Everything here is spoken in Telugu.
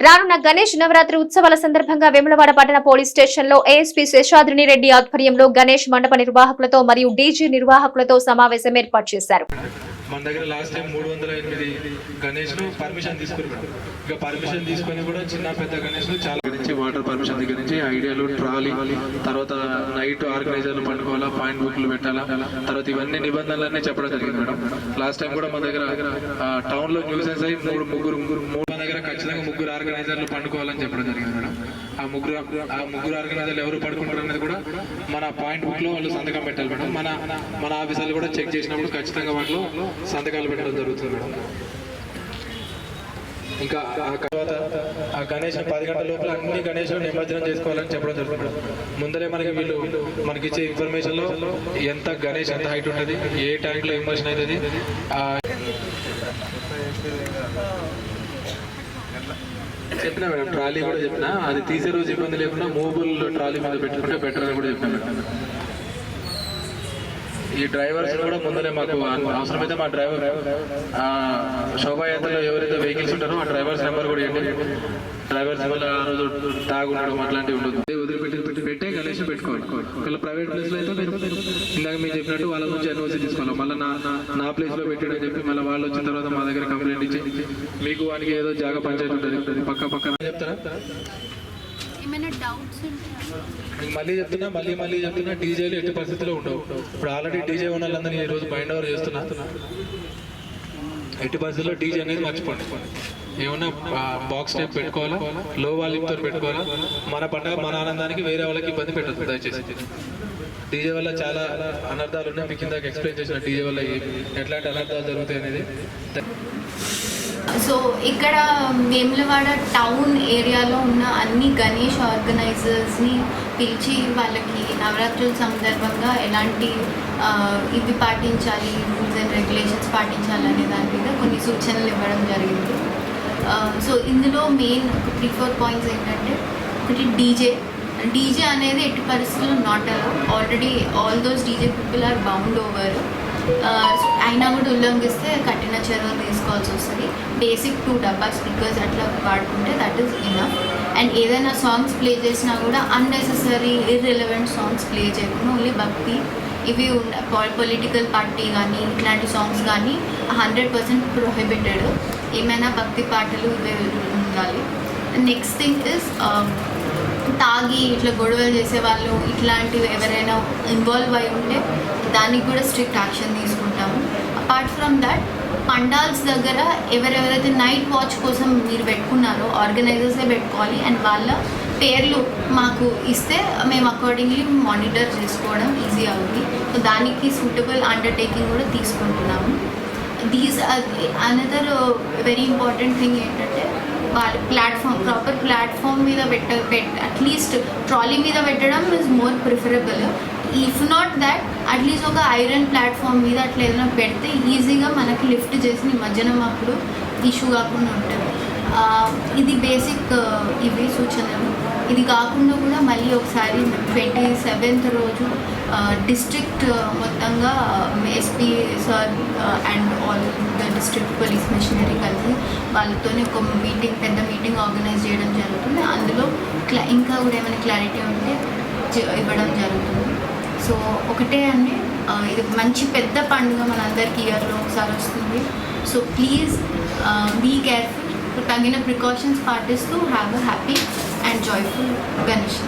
రానున్న గణేష్ నవరాత్రి ఉత్సవాల సందర్భంగా వేములవాడ పట్టణ పోలీస్ స్టేషన్లో ఏఎస్పీ శేషాద్రిని రెడ్డి ఆధ్వర్యంలో గణేష్ మండప నిర్వాహకులతో మరియు డీజీ నిర్వాహకులతో సమావేశం ఏర్పాటు చేశారు. మన దగ్గర లాస్ట్ టైం మూడు వందల ఎనిమిది గణేష్ పర్మిషన్ తీసుకున్నాడు ఇక పర్మిషన్ తీసుకొని కూడా చిన్న పెద్ద గణేష్లు చాలా నుంచి వాటర్ పర్మిషన్ దగ్గర నుంచి ఐడియాలు ట్రాలీ తర్వాత నైట్ ఆర్గనైజర్లు పండుకోవాలా పాయింట్ బుక్లు పెట్టాలా తర్వాత ఇవన్నీ నిబంధనలన్నీ చెప్పడం జరిగింది మేడం. లాస్ట్ టైం కూడా మన దగ్గర టౌన్లో న్యూసెన్స్ అయ్యి మూడు ముగ్గురు ముగ్గురు మూడు దగ్గర ఖచ్చితంగా ముగ్గురు ఆర్గనైజర్లు పండుకోవాలని చెప్పడం జరిగింది మేడం. ఆ ముగ్గురు ఆ ముగ్గురు ఆర్గనైజర్లు ఎవరు పడుకుంటారు అనేది కూడా మన పాయింట్ బుక్లో వాళ్ళు సంతకం పెట్టాలి మేడం. మన మన ఆఫీసర్లు కూడా చెక్ చేసినప్పుడు ఖచ్చితంగా వాళ్ళు సంతకాలు పెట్టడం జరుగుతుంది మేడం. ఇంకా ఆ తర్వాత ఆ గణేష్ పది గంటల లోపల అన్ని గణేష్ నిమజ్జనం చేసుకోవాలని చెప్పడం జరుగుతుంది మేడం. ముందరే మనకి వీళ్ళు మనకి ఇచ్చే ఇన్ఫర్మేషన్లో ఎంత గణేష్ ఎంత హైట్ ఉంటుంది ఏ టైంలో లో అవుతుంది ఆ, చెప్పిన మేడం ట్రాలీ కూడా చెప్పిన. అది తీసే రోజు ఇబ్బంది లేకుండా మూవబుల్ ట్రాలీ మీద పెట్టుకుంటే బెటర్ అని కూడా చెప్పాను మేడం. ఈ డ్రైవర్స్ కూడా ముందరే మాకు అవసరమైతే మా డ్రైవర్ ఆ, శోభాయాత్రలో ఎవరైతే వెహికల్స్ ఉంటారో ఆ డ్రైవర్స్ నెంబర్ కూడా ఇవ్వండి. డ్రైవర్స్ వల్ల ఆ రోజు తాగుండడం అట్లాంటివి ఉండదు. వదిలిపెట్టి పెట్టి పెట్టే గణేష్ పెట్టుకోవాలి. ఒకవేళ ప్రైవేట్ ప్లేస్లో అయితే మీరు ఇందాక మీరు చెప్పినట్టు వాళ్ళ నుంచి ఎన్ఓసి తీసుకోవాలి. మళ్ళీ నా నా ప్లేస్లో పెట్టాడని చెప్పి మళ్ళీ వాళ్ళు వచ్చిన తర్వాత మా దగ్గర కంప్లైంట్ ఇచ్చి మీకు వానికి ఏదో జాగా పంచాయతీ ఉంటుంది. పక్క పక్కన చెప్తారా? ఏమైనా డౌట్స్ మళ్ళీ చెప్తున్నా మళ్ళీ మళ్ళీ చెప్తున్నా డీజేలు ఎట్టి పరిస్థితిలో ఉండవు. ఇప్పుడు ఆల్రెడీ డీజే ఉన్న వాళ్ళందరినీ ఈ రోజు బైండ్ ఓవర్ చేస్తున్నా. ఎట్టి పరిస్థితుల్లో డీజే అనేది మర్చిపోండి. ఏమన్నా బాక్స్ టైప్ పెట్టుకోవాలా? లో వాల్యూమ్తో పెట్టుకోవాలా? మన పండగ మన ఆనందానికి వేరే వాళ్ళకి ఇబ్బంది పెట్టదు దయచేసి. డీజే వల్ల చాలా అనర్థాలు ఉన్నాయి. మీకు ఇందాక ఎక్స్ప్లెయిన్ చేసిన డీజే వల్ల ఎట్లాంటి అనర్థాలు జరుగుతాయి అనేది. సో ఇక్కడ వేములవాడ టౌన్ ఏరియాలో ఉన్న అన్ని గణేష్ ఆర్గనైజర్స్ని పిలిచి వాళ్ళకి నవరాత్రుల సందర్భంగా ఎలాంటి ఇవి పాటించాలి రూల్స్ అండ్ రెగ్యులేషన్స్ పాటించాలి అనే దాని మీద కొన్ని సూచనలు ఇవ్వడం జరిగింది. సో ఇందులో మెయిన్ ఒక త్రీ ఫోర్ పాయింట్స్ ఏంటంటే ఒకటి డీజే డీజే అనేది ఎట్టి పరిస్థితుల్లో not already all those DJ people are bound over అయినా కూడా ఉల్లంఘిస్తే కఠిన చర్యలు తీసుకోవాల్సి వస్తుంది. బేసిక్ టూ డబ్బా స్పీకర్స్ అట్లా వాడుకుంటే దట్ ఈస్ ఇనఫ్ అండ్ ఏదైనా సాంగ్స్ ప్లే చేసినా కూడా అన్నెసెసరీ ఇర్రెలవెంట్ సాంగ్స్ ప్లే చేయకుండా ఓన్లీ భక్తి. ఇవి ఉన్న పొలిటికల్ పార్టీ కానీ ఇట్లాంటి సాంగ్స్ కానీ హండ్రెడ్ పర్సెంట్ ప్రొహిబిటెడ్ ఏమైనా భక్తి పాటలు ఇవే ఉండాలి. నెక్స్ట్ థింగ్ ఇస్ తాగి ఇట్లా గొడవలు చేసే వాళ్ళు ఇట్లాంటివి ఎవరైనా ఇన్వాల్వ్ అయి ఉంటే దానికి కూడా స్ట్రిక్ట్ యాక్షన్ తీసుకుంటాము. అపార్ట్ ఫ్రమ్ దట్ పండాల్స్ దగ్గర ఎవరెవరైతే నైట్ వాచ్ కోసం మీరు పెట్టుకున్నారో ఆర్గనైజర్సే పెట్టుకోవాలి అండ్ వాళ్ళ పేర్లు మాకు ఇస్తే మేము అకార్డింగ్లీ మానిటర్ చేసుకోవడం ఈజీ అవుతుంది. సో దానికి సూటబుల్ అండర్టేకింగ్ కూడా తీసుకుంటున్నాము. These another very important thing ఏంటంటే వాళ్ళ ప్లాట్ఫామ్ ప్రాపర్ ప్లాట్ఫామ్ మీద పెట్ట పెట్ అట్లీస్ట్ ట్రాలీ మీద పెట్టడం is more preferable if not that at least ఒక ఐరన్ ప్లాట్ఫామ్ మీద అట్లా ఏదైనా పెడితే ఈజీగా మనకి లిఫ్ట్ చేసి నిమజ్జనం అప్పుడు ఇష్యూ కాకుండా ఉంటుంది. ఇది బేసిక్ ఇవి సూచనలు. ఇది కాకుండా కూడా మళ్ళీ ఒకసారి ట్వంటీ సెవెంత్ రోజు డిస్ట్రిక్ట్ మొత్తంగా SP sir and all district police machinery కలిసి వాళ్ళతోనే ఒక మీటింగ్ పెద్ద మీటింగ్ ఆర్గనైజ్ చేయడం జరుగుతుంది. అందులో క్లా ఇంకా కూడా ఏమైనా క్లారిటీ ఉంటే ఇవ్వడం జరుగుతుంది. సో ఒకటే అండి. ఇది మంచి పెద్ద పండుగ మనందరికీ ఇయర్లో ఒకసారి వస్తుంది. సో ప్లీజ్ బీ కేర్ఫుల్ తగిన ప్రికాషన్స్ పాటిస్తూ have a happy and joyful Ganesh